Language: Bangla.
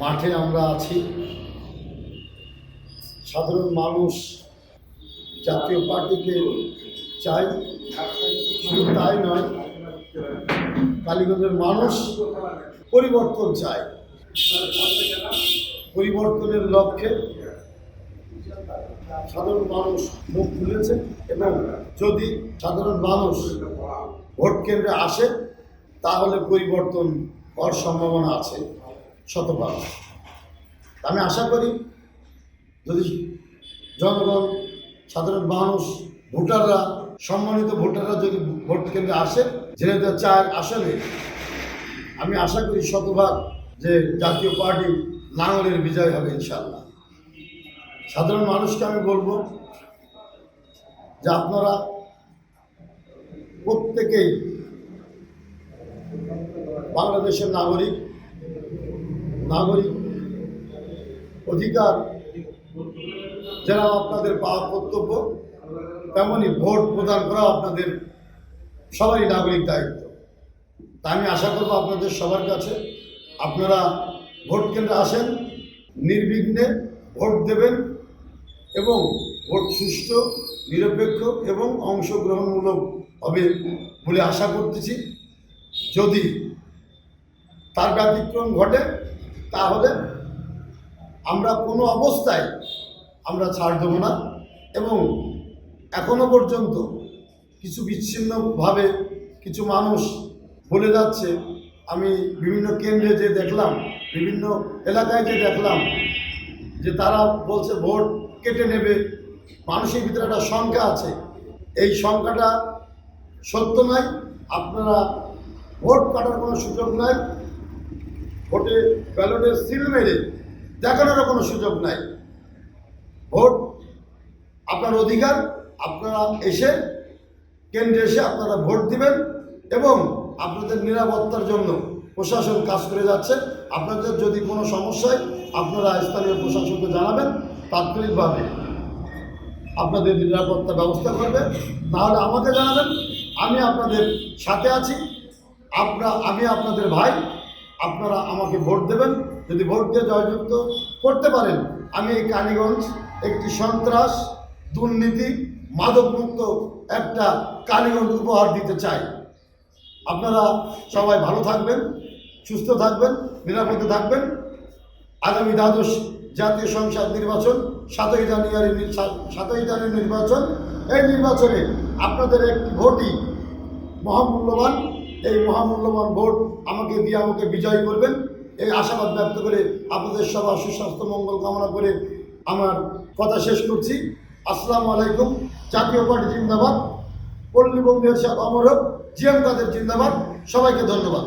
মাঠে আমরা আছি। সাধারণ মানুষ জাতীয় পার্টিকে চাই, শুধু তাই নয়, কালীগঞ্জের মানুষ পরিবর্তন চায়। পরিবর্তনের লক্ষ্যে সাধারণ মানুষ মুখ খুলেছে এবং যদি সাধারণ মানুষ ভোট কেন্দ্রে আসে, তাহলে পরিবর্তন হওয়ার সম্ভাবনা আছে। শতভাগ। আমি আশা করি যদি জনগণ, সাধারণ মানুষ, ভোটাররা, সম্মানিত ভোটাররা যদি ভোট কেন্দ্রে আসে, যেহেতু চার আসলে আমি আশা করি শতভাগ যে জাতীয় পার্টি লাঙলের বিজয় হবে ইনশাল্লাহ সাধারণ মানুষকে আমি বলব যে আপনারা প্রত্যেকেই বাংলাদেশের নাগরিক নাগরিক অধিকার, যারা আপনাদের পাওয়া কর্তব্য তেমনই ভোট প্রদান করা আপনাদের সবারই নাগরিক দায়িত্ব। তা আমি আশা করব আপনাদের সবার কাছে। আপনারা ভোট কেন্দ্রে আসেন, নির্বিঘ্নে ভোট দেবেন এবং ভোট সুষ্ঠু, নিরপেক্ষ এবং অংশগ্রহণমূলক হবে বলে আশা করতেছি। যদি তার ব্যতিক্রম ঘটে তাহলে আমরা কোনো অবস্থায় আমরা ছাড় দেবো না এবং এখনও পর্যন্ত কিছু বিচ্ছিন্নভাবে কিছু মানুষ বলে যাচ্ছে, আমি বিভিন্ন কেন্দ্রে যে দেখলাম, বিভিন্ন এলাকায় যে দেখলাম, যে তারা বলছে ভোট কেটে নেবে, মানুষের ভিতরে একটা সংখ্যা আছে। এই সংখ্যাটা সত্য নয়, আপনারা ভোট কাটার কোনো সুযোগ নাই ভোটে ব্যালটে সিল মেরে দেখানোরও কোনো সুযোগ নাই। ভোট আপনার অধিকার, আপনারা এসে কেন্দ্রে এসে আপনারা ভোট দিবেন এবং আপনাদের নিরাপত্তার জন্য প্রশাসন কাজ করে যাচ্ছে। আপনাদের যদি কোনো সমস্যায় আপনারা স্থানীয় প্রশাসনকে জানাবেন, তাৎক্ষণিকভাবে আপনাদের নিরাপত্তা ব্যবস্থা করবে। তাহলে আমাকে জানাবেন, আমি আপনাদের সাথে আছি। আপনার, আমি আপনাদের ভাই আপনারা আমাকে ভোট দেবেন। যদি ভোট দিয়ে জয়যুক্ত করতে পারেন, আমি এই কালীগঞ্জ একটি সন্ত্রাস দুর্নীতি মাদকমুক্ত একটা কালীগঞ্জ উপহার দিতে চাই। আপনারা সবাই ভালো থাকবেন, সুস্থ থাকবেন, নিরাপদে থাকবেন। আগামী দ্বাদশ জাতীয় সংসদ নির্বাচন, সাতই জানুয়ারি সাতই জানুয়ারি নির্বাচন। এই নির্বাচনে আপনাদের একটি ভোটই মহামূল্যবান। এই মহামূল্যবান ভোট আমাকে দিয়ে আমাকে বিজয় করবেন। এই আশাবাদ ব্যক্ত করে আপনাদের সবার সুস্বাস্থ্য, মঙ্গল কামনা করে আমার কথা শেষ করছি। আসসালামু আলাইকুম, জাতীয় পার্টি জিন্দাবাদ। পল্লী বন্ধু অমর হোক জিএম তাদের জিন্দাবাদ, সবাইকে ধন্যবাদ।